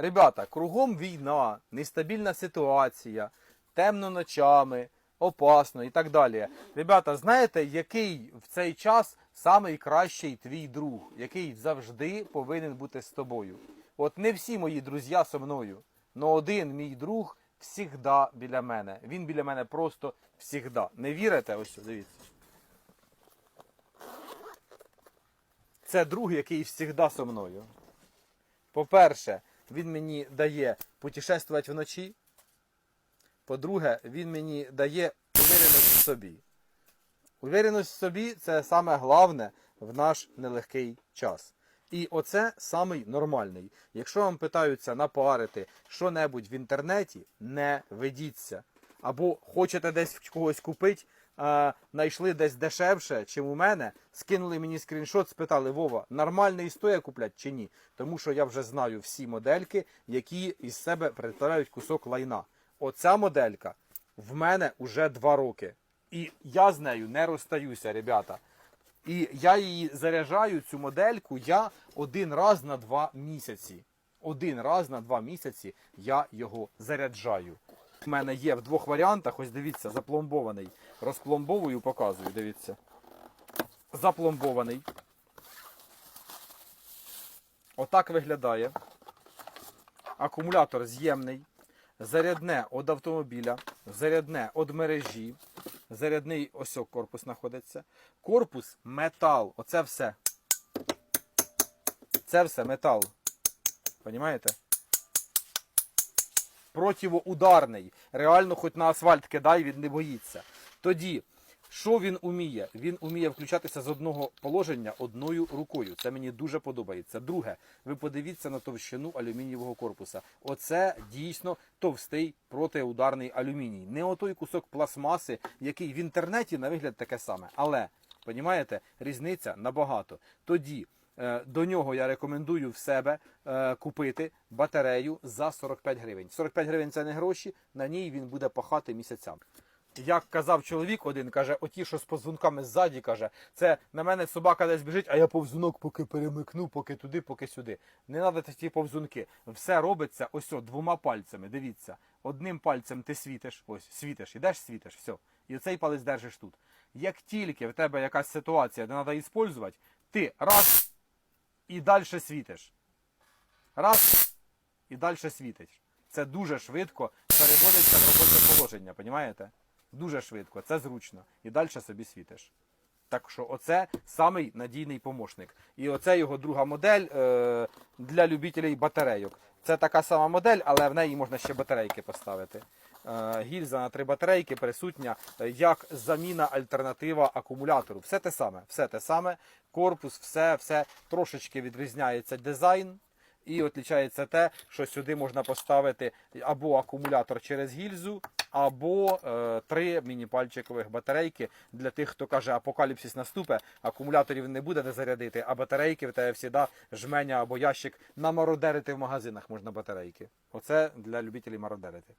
Ребята, кругом війна, нестабільна ситуація, темно ночами, опасно і так далі. Ребята, знаєте, який в цей час самий кращий твій друг, який завжди повинен бути з тобою? От не всі мої друзі зі мною, але один мій друг всігда біля мене. Він біля мене просто всігда. Не вірите? Ось дивіться. Це друг, який завжди зі мною. По-перше, він мені дає путешествувати вночі. По-друге, він мені дає увереність в собі. Увереність в собі це саме головне в наш нелегкий час. І оце самий нормальний. Якщо вам питаються напарити що-небудь в інтернеті, не ведіться. Або хочете десь в когось купити, знайшли десь дешевше, чим у мене, скинули мені скріншот, спитали, Вова, нормальний стоя куплять чи ні? Тому що я вже знаю всі модельки, які із себе представляють кусок лайна. Оця моделька в мене уже два роки. І я з нею не розстаюся, ребята. І я її заряджаю, цю модельку, я один раз на два місяці. Один раз на два місяці я його заряджаю. У мене є в двох варіантах, ось дивіться, запломбований. Розпломбовую, показую, дивіться. Запломбований. Отак виглядає. Акумулятор з'ємний. Зарядне від автомобіля, зарядне від мережі. Зарядний ось корпус знаходиться. Корпус метал. Оце все. Це все метал. Понімаєте? Противоударний. Реально, хоч на асфальт кидай, він не боїться. Тоді, що він уміє? Він уміє включатися з одного положення одною рукою. Це мені дуже подобається. Друге, ви подивіться на товщину алюмінієвого корпуса. Оце дійсно товстий протиударний алюміній. Не отой кусок пластмаси, який в інтернеті на вигляд таке саме. Але, понімаєте, різниця набагато. Тоді. Е, До нього я рекомендую в себе е, купити батарею за 45 гривень. 45 гривень це не гроші, на ній він буде пахати місяцями. Як казав чоловік один, каже, оті, що з повзунками ззаді, каже, це на мене собака десь біжить, а я повзунок поки перемикну, поки туди, поки сюди. Не треба ті повзунки. Все робиться ось о, двома пальцями. Дивіться, одним пальцем ти світиш, ось світиш, ідеш, світиш, все. І цей палець держиш тут. Як тільки в тебе якась ситуація, де треба використовувати, ти раз і далі світиш. Раз і далі світиш. Це дуже швидко переводиться в робоче положення, понімаєте? Дуже швидко, це зручно. І далі собі світиш. Так що оце самий надійний помощник. І оце його друга модель е, для любителів батарейок. Це така сама модель, але в неї можна ще батарейки поставити. Е, гільза на три батарейки присутня е, як заміна альтернатива акумулятору. Все те саме, все те саме. Корпус, все, все трошечки відрізняється дизайн. І отлічається те, що сюди можна поставити або акумулятор через гільзу, або е, три міні-пальчикових батарейки для тих, хто каже, апокаліпсис наступе, акумуляторів не буде де зарядити, а батарейки в тебе завжди жменя або ящик намародерити в магазинах можна батарейки. Оце для любителів мародерити.